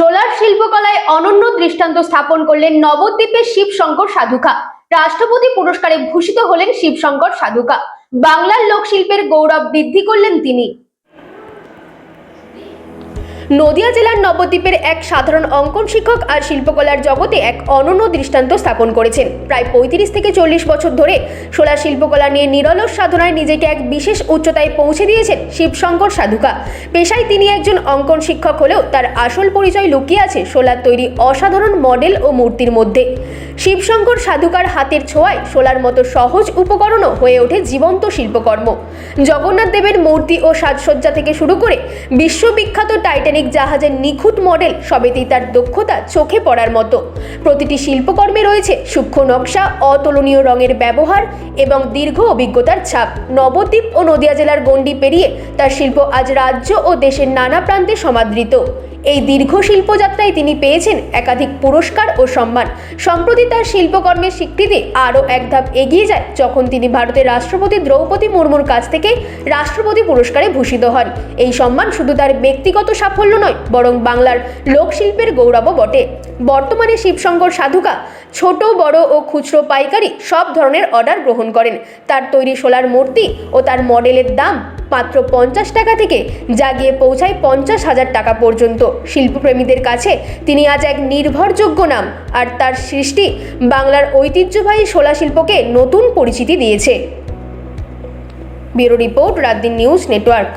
Solar শিল্পকলায় অনন্য দৃষ্টান্ত স্থাপন করলেন নবদ্বীপের শিবশঙ্কর সাধুকা। রাষ্ট্রপতি পুরস্কারে ভূষিত হলেন শিবশঙ্কর সাধুকা। বাংলার লোকশিল্পের গৌরব বৃদ্ধি করলেন তিনি। নদিয়া জেলার নবদ্বীপের এক সাধারণ অঙ্কন শিক্ষক আর শিল্পকলার জগতে এক অনন্য দৃষ্টান্ত স্থাপন করেছেন। প্রায় পঁয়ত্রিশ থেকে চল্লিশ বছর ধরে সোলার শিল্পকলা নিয়ে নিরলস সাধনায় নিজেকে এক বিশেষ উচ্চতায় পৌঁছে দিয়েছেন শিবশঙ্কর সাধুকা। পেশায় তিনি একজন অঙ্কন শিক্ষক হলেও তার আসল পরিচয় লুকিয়ে আছে সোলার তৈরি অসাধারণ মডেল ও মূর্তির মধ্যে। শিবশঙ্কর সাধুকার হাতের ছোঁয়ায় সোলার মতো সহজ উপকরণও হয়ে ওঠে জীবন্ত শিল্পকর্ম। জগন্নাথ দেবের মূর্তি ও সাজসজ্জা থেকে শুরু করে বিশ্ববিখ্যাত টাইটানিক জাহাজের নিখুঁত মডেল সবেতেই তার দক্ষতা চোখে পড়ার মতো। প্রতিটি শিল্পকর্মে রয়েছে সূক্ষ্ম নকশা, অতুলনীয় রঙের ব্যবহার এবং দীর্ঘ অভিজ্ঞতার ছাপ। নবদ্বীপ ও নদিয়া জেলার গণ্ডি পেরিয়ে তার শিল্প আজ রাজ্য ও দেশের নানা প্রান্তে সমাদৃত। এই দীর্ঘ শিল্পযাত্রায় তিনি পেয়েছেন একাধিক পুরস্কার ও সম্মান। সম্প্রতি তার শিল্পকর্মের স্বীকৃতি আরও এক ধাপ এগিয়ে যায় যখন তিনি ভারতের রাষ্ট্রপতি দ্রৌপদী মুর্মুর কাছ থেকে রাষ্ট্রপতি পুরস্কারে ভূষিত হন। এই সম্মান শুধু তার ব্যক্তিগত সাফল্য নয়, বরং বাংলার লোকশিল্পের গৌরবও বটে। বর্তমানে শিবশঙ্কর সাধুকা ছোট, বড় ও খুচরো পাইকারি সব ধরনের অর্ডার গ্রহণ করেন। তার তৈরি সোলার মূর্তি ও তার মডেলের দাম মাত্র পঞ্চাশ টাকা থেকে যা গিয়ে পৌঁছায় পঞ্চাশ হাজার টাকা পর্যন্ত। শিল্পপ্রেমীদের কাছে তিনি আজ এক নির্ভরযোগ্য নাম আর তার সৃষ্টি বাংলার ঐতিহ্যবাহী শোলা শিল্পকে নতুন পরিচিতি দিয়েছে। Bureau report Ratdin news network.